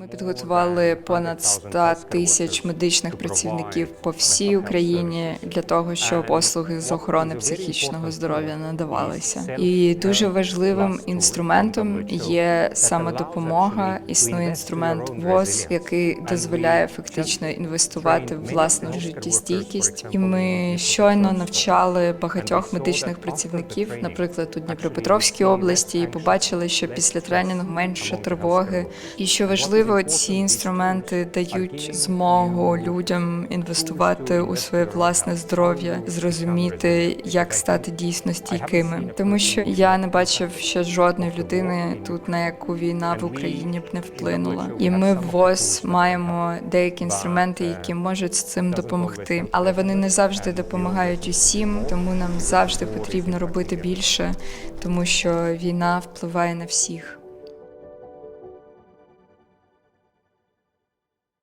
Ми підготували понад 100 тисяч медичних працівників по всій Україні для того, щоб послуги з охорони психічного здоров'я надавалися. І дуже важливим інструментом є саме допомога. Існує інструмент ВОЗ, який дозволяє фактично інвестувати в власну життєстійкість. І ми щойно навчали багатьох медичних працівників, наприклад, у Дніпропетровській області, і побачили, що після тренінгу менше тривоги. І що важливо, ці інструменти дають змогу людям інвестувати у своє власне здоров'я, зрозуміти, як стати дійсно стійкими. Тому що я не бачив ще жодної людини тут, на яку війна в Україні б не вплинула. І ми в ВОЗ маємо деякі інструменти, які можуть з цим допомогти, але вони не завжди допомагають усім, тому нам завжди потрібно робити більше, тому що війна впливає на всіх.